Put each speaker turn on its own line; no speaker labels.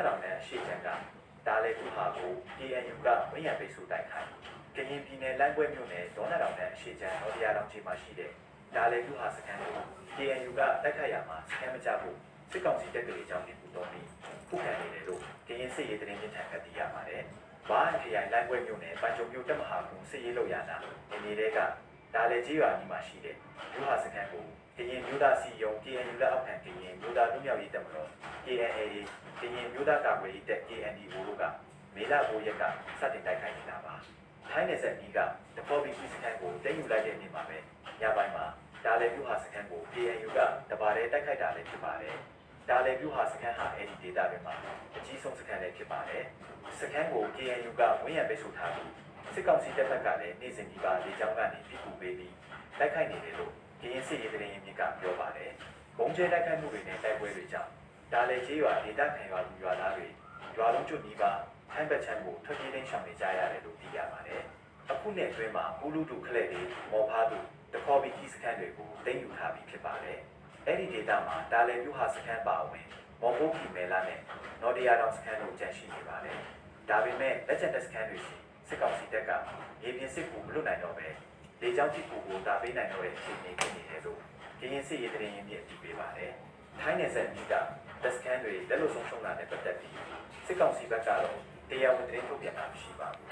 နာတော်နဲ့ရှေ့ချန်ကဒါလည်းခုဟာကို KNU ကဝိညာဉ်ပိတ်ဆို့တိုက်ခိုင်းကရင်ပြည်နယ်လိုင်းပွဲမြို့နယ်ဒေါနာတော်နဲ့ရှေ့ချန်ဟောတရားတော်ကြီးမှာရှိတဲ့ဒါလည်းခုဟာစကန်ကို KNU ကတိုက်ခိုက်ရမှာစကန်မကြဖို့စစ်ကောင်စီတပ်တွေအကြောင်းဒီပူတော်ပြီးခုခံနေတယ်လို့ကရင်စစ်ရေးတရင်မြင့်ထံကသိရပါတယ်။ဘာခရိုင်လိုင်းပွဲမြို့နယ်ပန်ချုံမြို့တပ်မဟာကုစစ်ရေးလို့ရတာနေနေတဲ့ကဒါလည်းကြီးရွာကြီးမှာရှိတဲ့ယူဟာစကန်ကိုကရင်မြို့သားစီယုံ KNU လက်အောက်ခံကရင်မြို့သားလူမျိုးရေးတပ်မတော် KNA ကရင် မြို့သားကာကွယ်ရေးတပ် KNDO တို့ကမေလ9ရက်ကစတင်တိုက်ခိုက်နေတာပါ။ထိုင်းနယ်စပ်ကြီးကတပေါ်ဘီစကန်ကိုတင်ယူလိုက်တဲ့နေ့မှာပဲညပိုင်းမှာဒါလည်းယူဟာစကန်ကို KNU ကတပါးတည်းတိုက်ခိုက်တာလည်းဖြစ်ပါတယ်။ဒါလည်းယူဟာစကန်ဟာအဲ့ဒီဒေသတွေမှာအကြီးဆုံးစကန်လည်းဖြစ်ပါတယ်။စကန်ကို KNU ကဝင်းရံပိတ်ဆို့ထားပြီးစစ်ကောင်စီတပ်ဖက်ကလည်းနေ့စဉ်ဒီပါလေကြောင်းကနေပြစ်ကူပေးပြီးတိုက်ခိုက်နေတယ်လို့ကရင်စစ်ရေးတရင်မြစ်ကပြောပါတယ်။ဘုံကျဲတိုက်ခိုက်မှုတွေနဲ့တိုက်ပွဲတွေကြောင့် ဒါလည်းကြီးရွာဒေသခံရွာလူရွာသားတွေရွာလုံးကျွတ်နီးပါထိုင်းဘက်ချမ်းကိုထွက်ပြေးနေရှောင်နေကြရတယ်လို့သိရပါတယ်။အခုနှစ်အတွင်းမှာပူလူတူခလက်တွေမော်ဖားသူတခေါ်ဘီကြီးစခန်းတွေကိုတင်ယူထားပြီးဖြစ်ပါတယ်။အဲ့ဒီဒေသမှာဒါလည်းမြို့ဟာစခန်းပါဝင်မော်ဘိုကီမဲလာနဲ့နော်ဒီယာတောင်စခန်းတို့ကျန်ရှိနေပါတယ်။ဒါပေမဲ့လက်ချက်တက်စခန်းတွေရှိစစ်ကောင်စီတပ်ကရေပြင်စစ်ကူမလွတ်နိုင်တော့ပဲလေကြောင်းကြည့်ကူကိုတာပေးနိုင်တော့တဲ့အခြေအနေဖြစ်နေတယ်လို့ကရင်စစ်ရေးတရင်ရင်းမြစ်အတည်ပြုပါတယ်။ထိုင်းနယ်စပ်ကြီးက တက်စခန်းတွေလက်လို့ဆုံးရှုံးတာနဲ့ပတ်သက်ပြီးစစ်ကောင်စီဘက်ကတော့တရားဝင်သတင်းထုတ်ပြန်တာမရှိပါဘူး